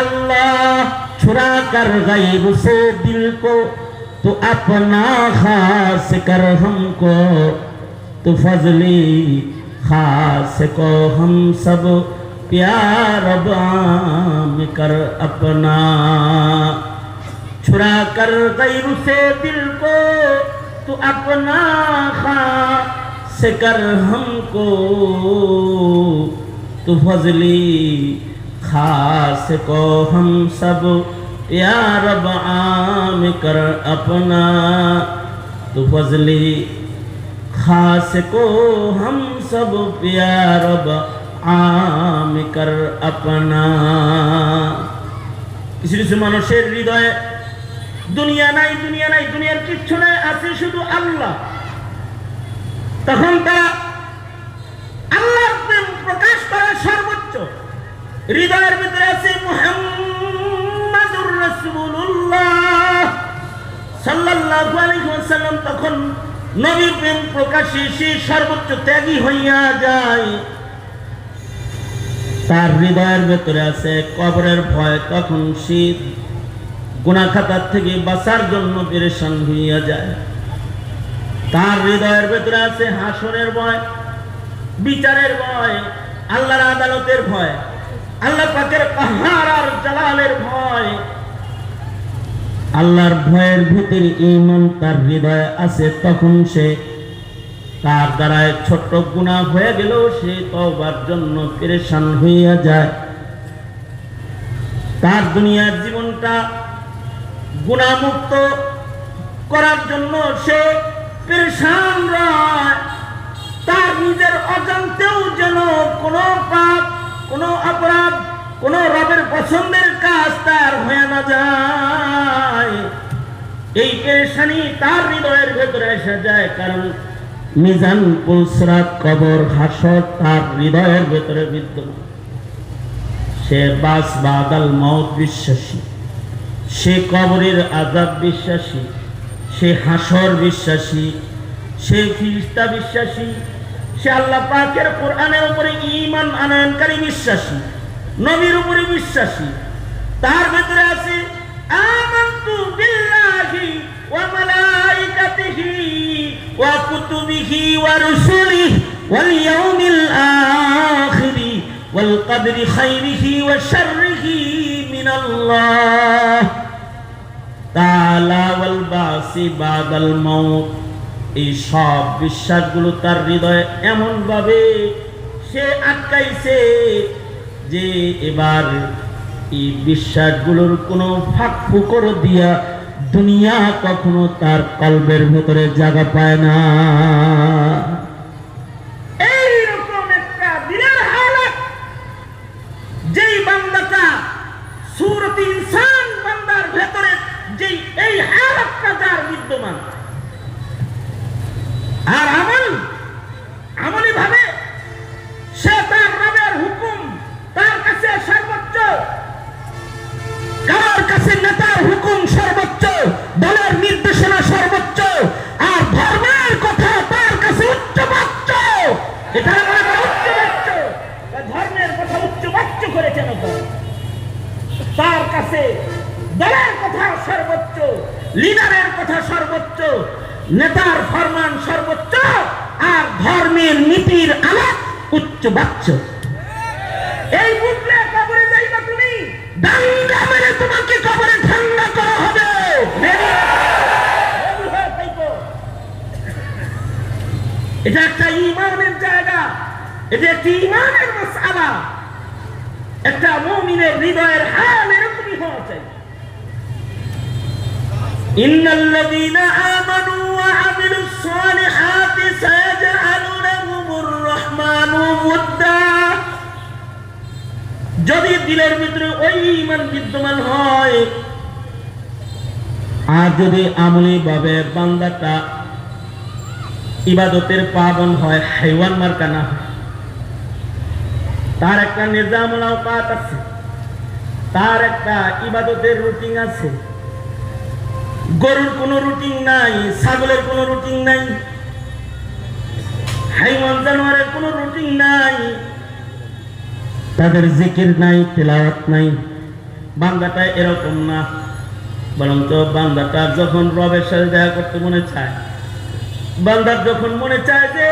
अल्लाह छुरा कर गैब से दिल को तो अपना खास कर हमको तो फजली खास को हम सब प्यार बाम कर अपना छुरा कर गैर से दिल को तो अपना खास कर हमको तो फजली खास को हम सब प्यार आम कर अपना तो फजली खास को हम सब प्यार आम कर अपना কিছু কিছু মানুষের হৃদয়ে দুনিয়া নাই দুনিয়া নাই দুনিয়ার কিচ্ছু নাই আছে শুধু আল্লাহ তখন তারা হৃদয়ের ভিতরে আছে মুহাম্মাদুর রাসূলুল্লাহ। সাল্লাল্লাহু আলাইহি ওয়াসাল্লাম তখন নবী প্রেম প্রকাশে সে সর্বোচ্চ ত্যাগী হইয়া যায়। তার হৃদয়ের ভেতরে আছে কবরের ভয়, তখন সে গুণাখাতার থেকে বাঁচার জন্য পেরেশান হইয়া যায়। তার হৃদয়ের ভেতরে আছে হাসরের ভয়, বিচারের ভয়, আল্লাহর আদালতের ভয়। আল্লাহ পাকের আর জালালের ভয়। আল্লাহর ভয়ের ভিতরে ইমান তার হৃদয়ে আছে, তখন সে তার ছোট্ট গুণা হয়ে গেলেও সে তবার জন্য পেরেশান হইয়া যায়। তার দুনিয়ার জীবনটা গুণামুক্ত করার জন্য সে পেরেশান রয়। তার নিজের অজান্তেও যেন কোনো পাপ কোনো অপরাধ, কোনো রবের পছন্দের কাজ তার হয়ে না যায়। এই পেরেশানি তার হৃদয়ের ভেতরে এসে যায়, কারণ মিজান পুলসরাত কবর হাসর তার হৃদয়ের ভেতরে বিদ্যমান। সে বাস বাদাল মত বিশ্বাসী, সে কবরের আজাব বিশ্বাসী, সে হাসর বিশ্বাসী, সে ফিরিস্তা বিশ্বাসী সে আল্লাহ পাকের কোরআনের উপরে ঈমান আনয়নকারী বিশ্বাসী, নবীর উপরে বিশ্বাসী, তার ভেতরে আছে আমানতু বিল্লাহি ওয়া এই সব বিশ্বাসগুলো তার হৃদয়ে এমনভাবে সে আটকাইছে যে এবার এই বিশ্বাসগুলোর কোনো ফাঁক ফুকর দিয়া দুনিয়া কখনো তার কল্পের ভেতরে জায়গা পায় না। নেতার ফরমান সর্বোচ্চ আর ধর্মের নীতির আলাপ উচ্চ বাচ্চ। এই কবরে যাইবা তুমি, দাঙ্গা মেরে তোমাকে কবরে ঠান্ডা করা হবে। এটা একটা ইমানের জায়গা, এটা একটি ইমানের মশালা একটা মমিনের হৃদয়ের হাল এরকমই হওয়া চাই। ইন্নাল্লাযীনা আমানু وعملوا الصالحات سيجعل لهم الرحمن ودا যদি দিলের ভিতরে ওই ইমান বিদ্যমান হয় আর যদি আমলি ভাবে বান্দাটা ইবাদতের পাবন হয় হাইওয়ান মার্কা না হয় তার একটা নিজামুল আওকাত আছে তার একটা ইবাদতের রুটিন আছে গরুর কোনো রুটিন নাই, ছাগলের কোনো রুটিন নাই, হাইওয়ান জানোয়ারের কোনো রুটিন নাই, তাদের জিকির নাই, তেলাওয়াত নাই বান্দাটা এরকম না। বরং তো বান্দাটা যখন রবের সাথে দেখা করতে মনে চায় বান্দার যখন মনে চায় যে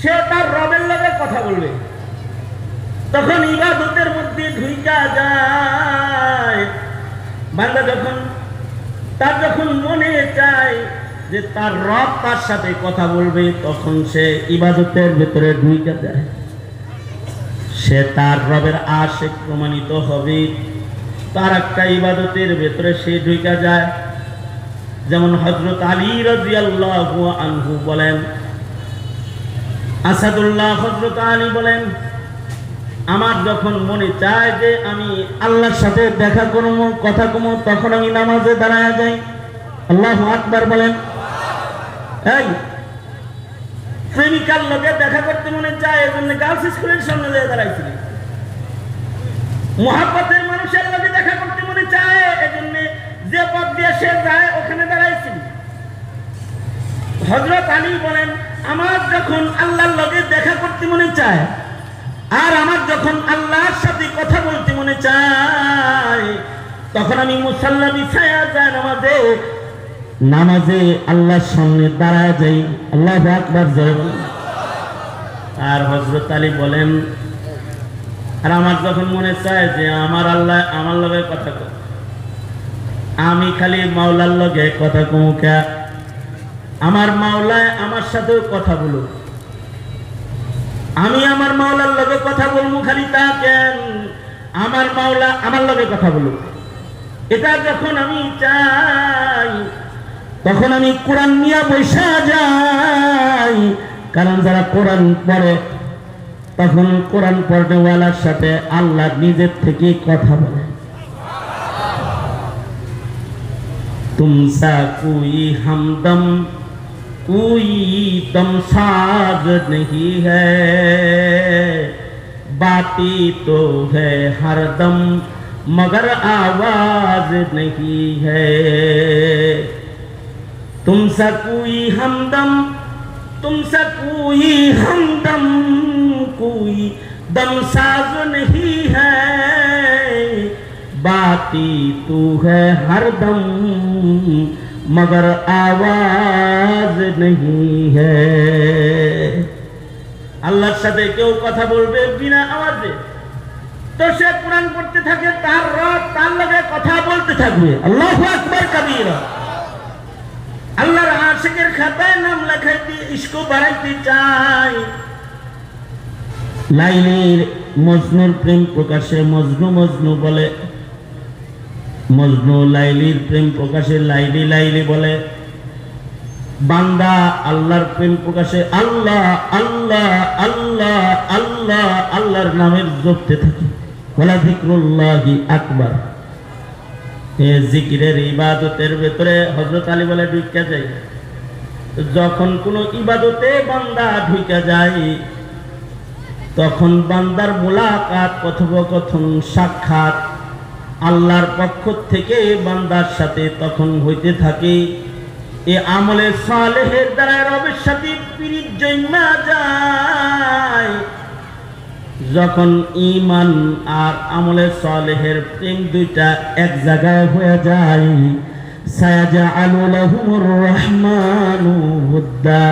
সে তার রবের লগে কথা বলবে, তখন ইবাদতের মধ্যে ঢুইকা যায়। বান্দা যখন তার যখন মনে চায় যে তার রব তার সাথে কথা বলবে, তখন সে ইবাদতের ভেতরে ঢুইকা যায় সে তার রবের আশে প্রমাণিত হবে। তার একটা ইবাদতের ভেতরে সে ঢুইকা যায়। যেমন হজরত আলী রাজিয়াল্লাহু আনহু বলেন, আসাদুল্লাহ হজরত আলী বলেন আমার যখন মনে চায় যে আমি আল্লাহর সাথে দেখা করব, কথা কমো তখন আমি নামাজে দাঁড়ায় যাই। আল্লাহ আকবার বলেন। প্রেমিকার লোকে দেখা করতে মনে চায় এই গার্লস স্কুলের সামনে যেয়ে দাঁড়াইছিলি। মহাপথের মানুষের লোকে দেখা করতে মনে চায় এই যে পথ দিয়ে সে যায়, ওখানে দাঁড়াইছিলি। হজরত আলী বলেন, আমার যখন আল্লাহর লগে দেখা করতে মনে চায় আর আমার যখন আল্লাহর সাথে কথা বলতে মনে চায়, তখন আমি মুসাল্লা বিছায়া যায় নামাজে নামাজে আল্লাহর সামনে দাঁড়ায় যাই। আল্লাহ আকবার যাই। আর হজরত আলী বলেন, আর আমার যখন মনে চায় যে আমার আল্লাহ, আমার লগে কথা কয় আমি খালি মাওলার লগে কথা কমুকা আমার মাওলায় আমার সাথেও কথা বলুক। আমি আমার মাওলার লগে কথা বলব খালি তা কেন? আমার মাওলা আমার লগে কথা বলুক। এটা যখন আমি চাই, তখন আমি কোরআন নিয়ে বৈশা যাই। কারণ যারা কোরআন পড়ে, তখন কোরআন পড়নেওয়ালার সাথে আল্লাহ নিজের থেকে কথা বলে। তুমসা কুই হামদম कोई दम साज नहीं है। बाती तो है हरदम मगर आवाज़ नहीं है। तुमसा कोई हमदम, तुमसा कोई हमदम, कोई दम साज नहीं है। बाती तू है हरदम مگر آواز نہیں ہے আল্লাহর সাথে কেউ কথা বলবে বিনা আওয়াজে তো সে কোরআন করতে থাকে তার রব তার লগে কথা বলতে থাকবে আল্লাহ আকবর কাবির আল্লাহর আশিকের খাতায় নাম লেখাইতে ইস্কো বাড়াইতে চাই লাইনের মজনুর প্রেম প্রকাশে মজনু মজনু বলে মজনু লাইলির প্রেম প্রকাশে লাইলি লাইলি বলে। বান্দা আল্লাহর প্রেম প্রকাশে আল্লাহ আল্লাহ আল্লাহ আল্লাহ, আল্লাহর নামের জপতে থাকে। বলা জিক্রুল্লাহি আকবার। এ জিকিরের ইবাদতের ভেতরে হজরত আলী বলে ঢুকা যায়। যখন কোনো ইবাদতে বান্দা ঢুকা যায়, তখন বান্দার মোলাকাত, কথোপকথন, সাক্ষাৎ আল্লাহর পক্ষ থেকে বান্দার সাথে তখন হইতে থাকে। এ আমলে সালেহের দ্বারা রবের সাথে জন্মা যায়। যখন ইমান আর আমলে সালেহের প্রেম দুইটা এক জায়গায় হয়ে যায় সায়াজা আলুলাহুমুর রহমানু হুদ্দা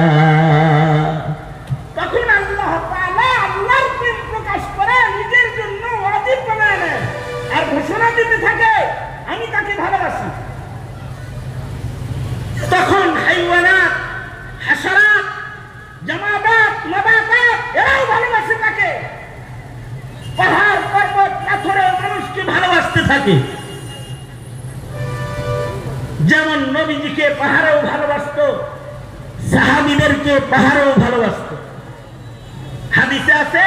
হাইওয়ানাত হাসারাত জামাবাত নবাতাত, এরাও ভালোবাসে তাকে। পাহাড় পর্বত পাথরে মানুষকে ভালোবাসতে থাকে? যেমন নবীজিকে পাহাড়েও ভালোবাসতো, সাহাবিদেরকে পাহাড়েও ভালোবাসতো। হাদিসে আছে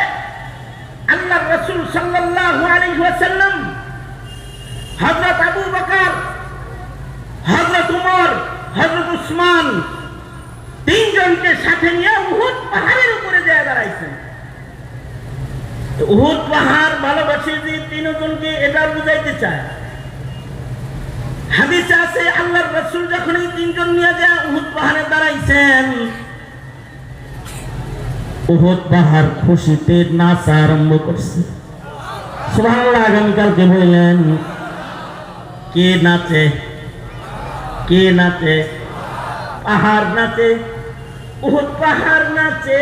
আল্লাহ রসুল সাল্লাল্লাহু আলাইহি ওয়াসাল্লাম হযরত আবু বকর, হযরত উমর হযরত উসমান তিনজনকে সাথে নিয়ে উহুদ পাহাড়ের উপরে যায় দাঁড়াইছেন। উহুদ পাহাড় ভালোবাসি যে তিনজনকে এটা বুঝাইতে চায়। হাদিসে আছে, আল্লাহর রসুল যখন এই তিনজন নিয়ে যায় উহুদ পাহাড়ে দাঁড়াইছেন, উহুদ পাহাড় খুশিতে নাচা আরম্ভ করছে। সুবহানাল্লাহ, আগামীকালকে বললেন, কে নাচে? কে নাচে? পাহাড় নাচে, উহুদ পাহাড় নাচে।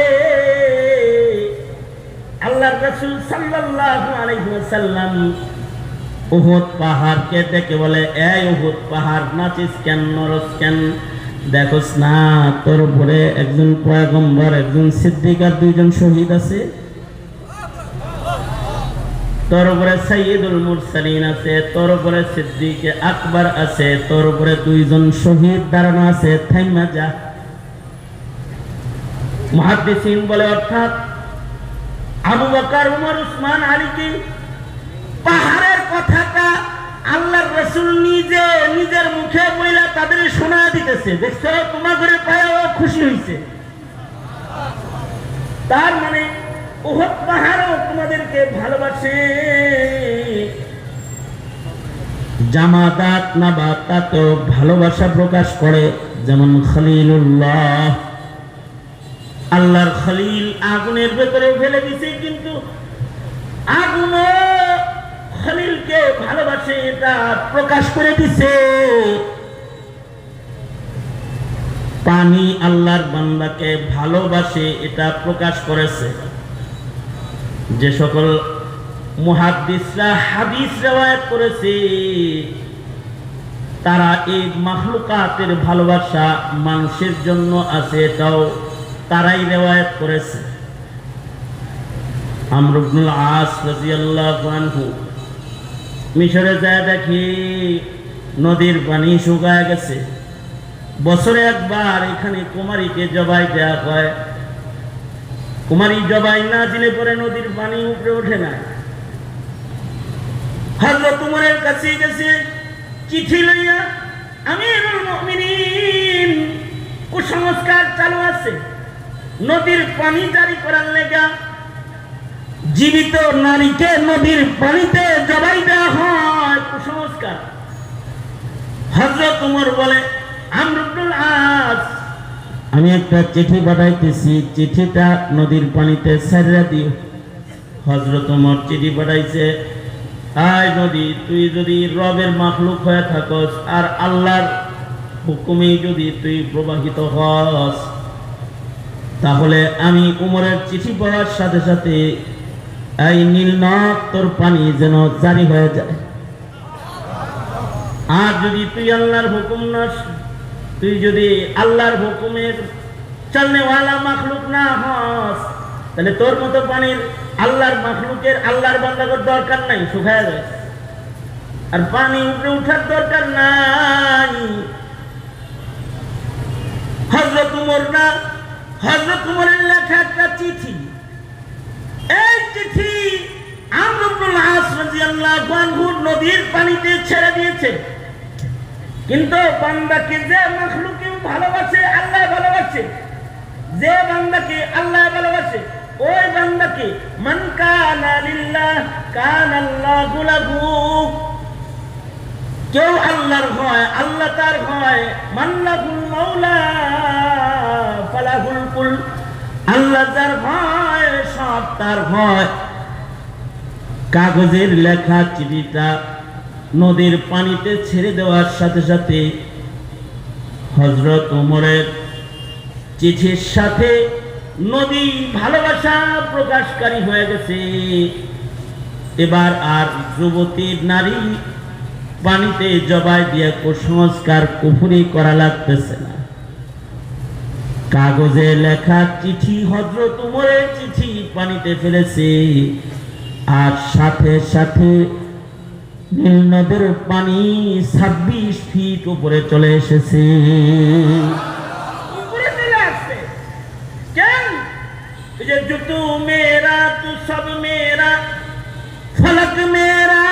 আল্লাহ রসুল সাল্লাল্লাহু আলাইহি ওয়াসাল্লাম উহুদ পাহাড়কে দেখে বলে, এই উহুদ পাহাড় নাচিস কেন নরস কেন? দেখোস না, তোর উপরে একজন পয়গম্বর, একজন সিদ্দিক আর দুইজন শহীদ আছে। তোর উপরে সৈয়দুল মুরসালিন আছে, তোর উপরে সিদ্দিক আকবর আছে, তোর উপরে দুইজন শহীদ দাঁড়ানো আছে, থাইমা যা। মুহাদ্দিসিন বলে অর্থাৎ আবু বকর, উমর, উসমান আলীকে পাহাড়ের কথাটা আল্লাহর রসুল নিজে নিজের মুখে বইলা তাদের শোনা দিতেছে। দেখছ তোমার ঘরে পায়েও খুশি হয়েছে তার মানে ওহত পাহাড়ও তোমাদেরকে ভালোবাসে। জামাতাত নাবাতাত ভালোবাসা প্রকাশ করে, যেমন আল্লাহর খলিল আগুনের ভেতরে ফেলে দিছে, কিন্তু ভালোবাসে, এটা প্রকাশ করে দিছে। পানি আল্লাহর বান্দাকে ভালোবাসে, এটা প্রকাশ করেছে। যে সকল মুহাদ্দিসরা হাদিস রেওয়ায়াত করেছে, তারা এই মাহলুকাতের ভালোবাসা মানুষের জন্য আছে, এটাও তারাই রেওয়ায়ত করেছে। আমরুবনুল আস রাদিয়াল্লাহু আনহু মিশরে যায় দেখি নদীর পানি শুকায় গেছে। বছরে একবার এখানে কুমারীকে জবাই দেওয়া হয়। কুমারী জবাই না দিলে পরে নদীর পানি উপরে ওঠে না। উমরের কাছে গেছে, চিঠি লইয়া মুমিনিন, কুসংস্কার চালু আছে। নদীর পানি জারি করার লেগা জীবিত নারীকে নদীর পানিতে জবাই দেওয়া হয়, কুসংস্কার। হজরত উমর বলে আমরুল আজ আমি একটা চিঠি পাঠাইতেছি। চিঠিটা নদীর পানিতে সারিয়া দিও হজরত উমর চিঠি পাঠাইছে, আয় নদী, তুই যদি রবের মাখলুক হয়ে থাকস আর আল্লাহর হুকুমে যদি তুই প্রবাহিত হস, তাহলে আমি উমরের চিঠি পড়ার সাথে সাথে এই নীল নদ তোর পানি যেন জারি হয়ে যায়। আর যদি তুই আল্লাহর হুকুম নস তুই যদি আল্লাহর হুকুমের চলনেওয়ালা মাখলুক না হস, তাহলে তোর মতো পানির আল্লাহর মাখলুকের আল্লাহর বান্দাগর দরকার নাই, শুকায় যায় আর পানি উপরে উঠার দরকার নাই। হজরত উমর না হজরত উমরের লেখা একটা চিঠি। এই চিঠি আমরুল আস রাদিয়াল্লাহু নদীর পানিতে ছেড়ে দিয়েছে। কিন্তু বান্দাকে যে মখলুকে ভালোবাসে, আল্লাহ ভালোবাসে। যে বান্দাকে আল্লাহ ভালোবাসে, ওই বান্দাকে মান কানা লিল্লাহ, কান আল্লাহু লাহু। কেউ আল্লাহর হয় আল্লাহ তার হয় মাল্লাহুল মাওলা ফালাহুল কুল। আল্লাহ তার হয় সব তার হয় কাগজের লেখা চিঠিটা নদীর পানিতে ছেড়ে দেওয়ার সাথে সাথে হজরত ওমরের চিঠির সাথে নদী ভালোবাসা প্রকাশকারী হয়ে গেছে। এবার আর যুবতীর নারী পানিতে জবাই দিয়ে কুসংস্কার কুফুরি করা লাগতেছে না। কাগজে লেখা চিঠি হজরত উমরের চিঠি পানিতে ফেলেছে। আর সাথে সাথে নীল নদের পানি ছাব্বিশ ফিট উপরে চলে এসেছে উপরে চলে আসছে কেন এই যে জুতু মেরা তু সব মেরা फलक मेरा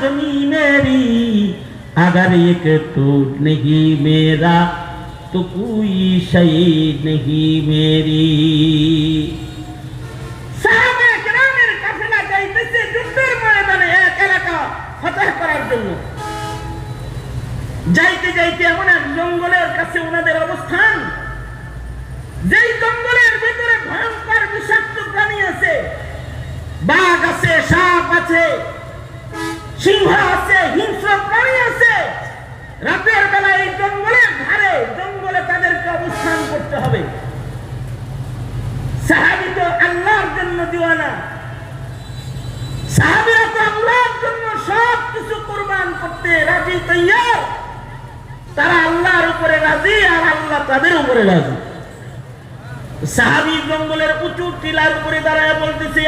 जमी मेरी अगर एक तू नहीं मेरा तो कोई शही नहीं मेरी ফতহ করার জন্য। যাইতে যাইতে এমন এক জঙ্গলের কাছে ওনাদের অবস্থান। যেই জঙ্গলের ভিতরে ভয়ঙ্কর বিষাক্ত প্রাণী আছে, বাঘ আছে, সাপ আছে, সিংহ আছে, হিংস্র প্রাণী আছে, রাতের বেলা এই জঙ্গলের ধারে জঙ্গলে তাদেরকে অবস্থান করতে হবে। সাহাবি তো আল্লাহর জন্য দিওয়ানা। সাহাবিরা কিছু তারা আল্লাহর উপরে রাজি জঙ্গলের উঁচু দাঁড়ায় বলতেছে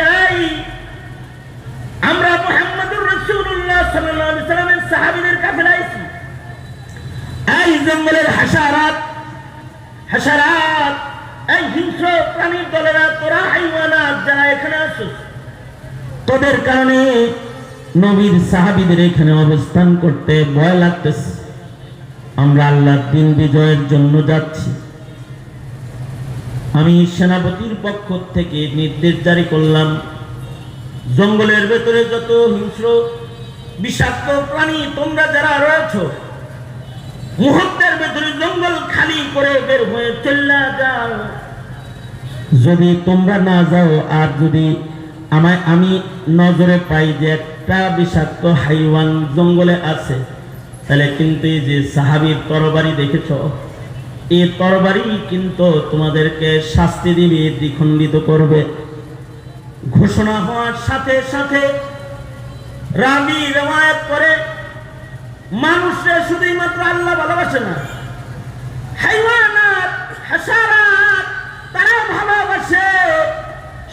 আমরা মোহাম্মদুর রসুল্লাহ সাল্লামের সাহাবীদের কাফেলা আইছি এই জঙ্গলের হাসারাত এই হিংস্র প্রাণীর দলেরা তোরা হাইওয়ানাত যারা এখানে আসুস তোদের কারণে নবীর সাহাবিদের এখানে অবস্থান করতে ভয় লাগতেছে। আমরা আল্লাহর দিন বিজয়ের জন্য যাচ্ছি। আমি সেনাপতির পক্ষ থেকে নির্দেশ জারি করলাম, জঙ্গলের ভেতরে যত হিংস্র, বিষাক্ত প্রাণী তোমরা যারা রয়েছ, মুহূর্তের ভেতরে জঙ্গল খালি করে বের হয়ে চল্লা যাও। যদি তোমরা না যাও, আর যদি আমায় আমি নজরে পাই যে একটা বিষাক্ত হাইওয়ান জঙ্গলে আছে। তাহলে কিন্তু এই যে সাহাবির তরবারি দেখেছ? এই তরবারি কিন্তু তোমাদেরকে শাস্তি দিবে, দ্বিখণ্ডিত করবে। ঘোষণা হওয়ার সাথে সাথে রাবি রেওয়ায়ত করে, মানুষরা শুধুই মাত্র আল্লাহ ভালোবাসে না, হাইওয়ানাত হাসারাত তারা ভালোবাসে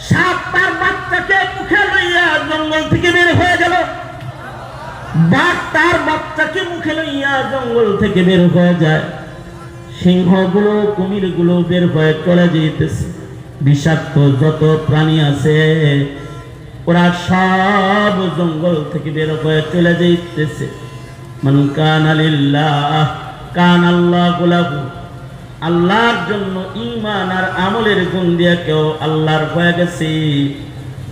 সাপ তার বাচ্চাকে মুখে লইয়া জঙ্গল থেকে বের হয়ে গেল। বাঘ তার বাচ্চাকে মুখে লইয়া জঙ্গল থেকে বের হয়ে যায়। সিংহগুলো, কুমিরগুলো বের হয়ে চলে যেতেছে বিষাক্ত যত প্রাণী আছে, ওরা সব জঙ্গল থেকে বের হয়ে চলে যেতেছে মান কান আলিল্লাহ কান আল্লাহ গুলাহু আল্লাহর জন্য ইমান আর আমলের গুণ দিয়ে কেউ আল্লাহর হয়ে গেছে।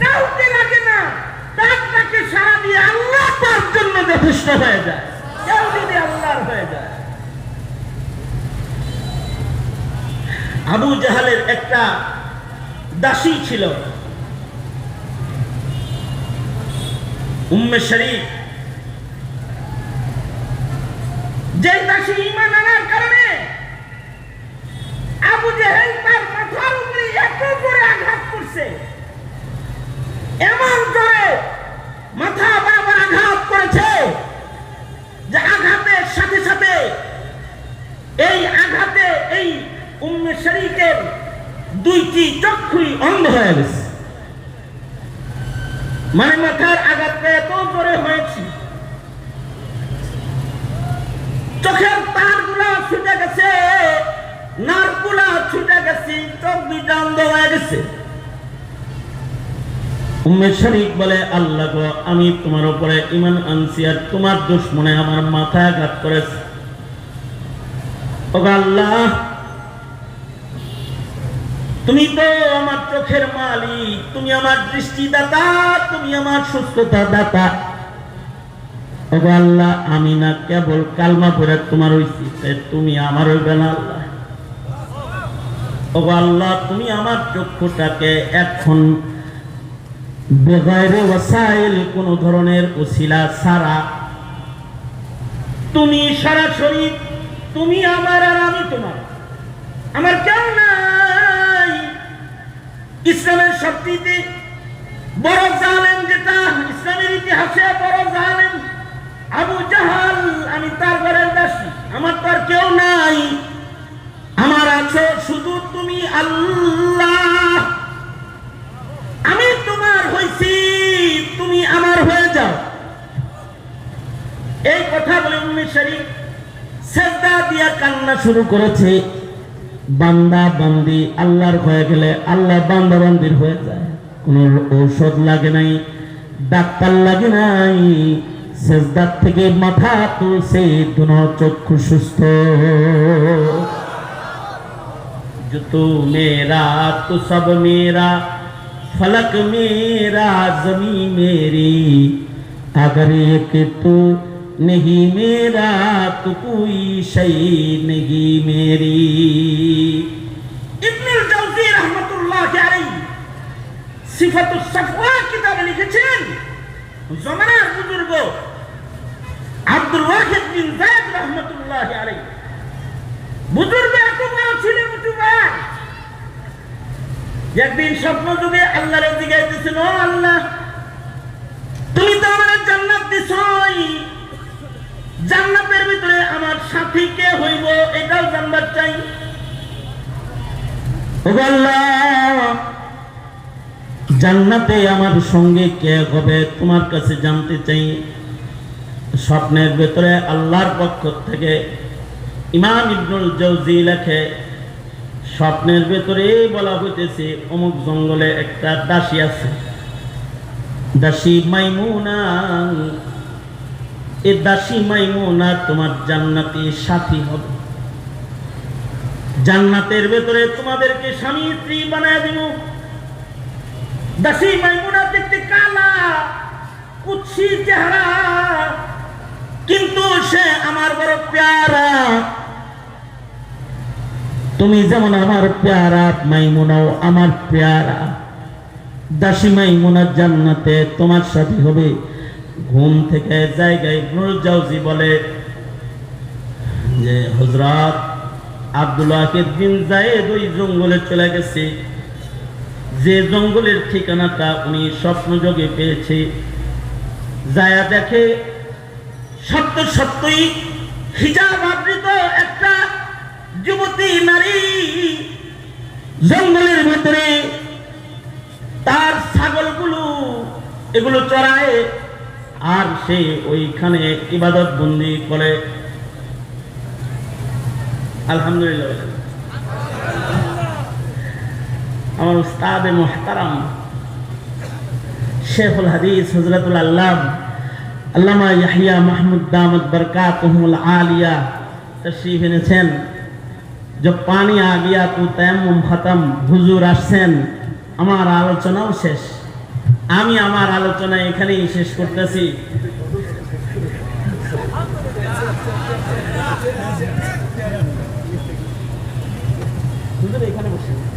কাউকে লাগে না। তার তাকে সারা দিয়ে আল্লাহ তার জন্য যথেষ্ট হয়ে যায়। কেউ যদি আল্লাহর হয়ে যায়। আবু জাহালের একটা দাসী ছিল। উম্মে শরীফ। যে দাসী ইমান আনার কারণে আবু জেহেল তার মাথার উপরে এত জোরে আঘাত করছে। এমন জোরে মাথা বরাবর আঘাত করেছে যে আঘাতের সাথে সাথে এই আঘাতে এই উম্মে শরীফের দুইটি চক্ষুই অন্ধ হয়ে গেছে। মানে মাথার আঘাতটা এত জোরে হয়েছে। চোখের তারগুলা ছুটে গেছে নারগুলা ছুটে গেছে, চোখ দুইটা অন্ধ হয়ে গেছে। উম্মে শরীফ বলে, আল্লাহ গো, আমি তোমার উপরে ইমান আনছি আর তোমার দুশ্মনে আমার মাথায় আঘাত করেছে। আল্লাহ, তুমি তো আমার চোখের মালিক, তুমি আমার দৃষ্টি দৃষ্টিদাতা, তুমি আমার সুস্থতা দাতা। ওগো আল্লাহ, আমি না কেবল কালমা পড়ে তোমার হইছি তুমি আমার হইবে না আল্লাহ। ওগো আল্লাহ, তুমি আমার চক্ষুটাকে এখন বেগয়রে ওয়াসাইল কোন ধরনের উসিলা ছাড়া। তুমি সরাসরি তুমি আমার আর আমি তোমার। আমার কেউ নাই। ইসলামের সবচেয়ে বড় জালেম যেটা, ইসলামের ইতিহাসে বড় জালেম, আবু জাহাল। আমি তার ঘরের দাসী, আমার তো আর কেউ নাই। আমার আছে শুধু তুমি আল্লাহ। তোমার হইছি তুমি আমার হয়ে যাও এই কথা বলে উম্মে শরীফ সেজদা দিয়া কান্না শুরু করেছে বান্দা বান্দি আল্লাহর হয়ে গেলে আল্লাহ বান্দা বান্দির হয়ে যায় কোন ঔষধ লাগে নাই ডাক্তার লাগে নাই সেজদার থেকে মাথা তুলছে দুনো চক্ষু সুস্থ जो तू मेरा तो सब मेरा फलक मेरा जमी मेरी अगर एक तू नहीं मेरा तो कोई शई नहीं मेरी ইবনুল জাওজি রহমতুল্লাহ আলাইহি সিফাতুস সাফওয়া কিতাবে লিখেছেন জমানার বুজুর্গ আব্দুল ওয়াহিদ বিন যায়েদ রহমতুল্লাহ আলাইহি বুজুর্গ এত বড় ছিলেন উঁচুবার একদিন স্বপ্ন যুগে আল্লাহরে জিগাইতেছেন ও আল্লাহ, তুমি তো আমার জান্নাত দিছই। জান্নাতের ভিতরে আমার সাথী কে হইব, এটাও জানবার চাই। জান্নাতে আমার সঙ্গে কে হবে, তোমার কাছে জানতে চাই। স্বপ্নের ভেতরে আল্লাহর পক্ষ থেকে ইমাম ইবনুল জৌজি লেখে স্বপ্নের ভেতরে বলা হইতেছে, অমুক জঙ্গলে একটা দাসী আছে। দাসী মাইমুনা। এ দাসী মাইমুনা তোমার জান্নাতি সাথী হবে। জান্নাতের ভেতরে তোমাদেরকে স্বামী স্ত্রী বানায় দিব। দাসী মাইমুনা দেখতে কালা কুৎসি চেহারা, কিন্তু সে আমার বড় প্যারা। তুমি যেমন আমার পেয়ারা, মাইমুনাও আমার পেয়ারা। দাসী মাইমুনার জান্নাতে তোমার সাথে হবে। ঘুম থেকে জায়গায় ইবনুল জাউজি বলে যে হজরত আব্দুল্লাহ বিন জায়েদ ওই জঙ্গলে চলে গেছে। যে জঙ্গলের ঠিকানাটা উনি স্বপ্নযোগে পেয়েছে। যায়া দেখে সত্য সত্যই হিজাব আবৃত একটা যুবতী নারী জঙ্গলের ভিতরে তার ছাগলগুলো এগুলো চড়ায় আর সে ওইখানে ইবাদত বন্দি করে। আলহামদুলিল্লাহ। আমার উস্তাদ মোহতারাম শেখুল হাদিস হজরতুল আল্লাহ আল্লামা ইয়াহিয়া মাহমুদ দামদ বরকাতুহুল আলিয়া, তশরিফ এনেছেন। जब पानी आ गया तो तयम्मुम खत्म হুজুর আসছেন আমার আলোচনাও শেষ আমি আমার আলোচনা এখানেই শেষ করতেছি হুজুর এখানে বসে আমি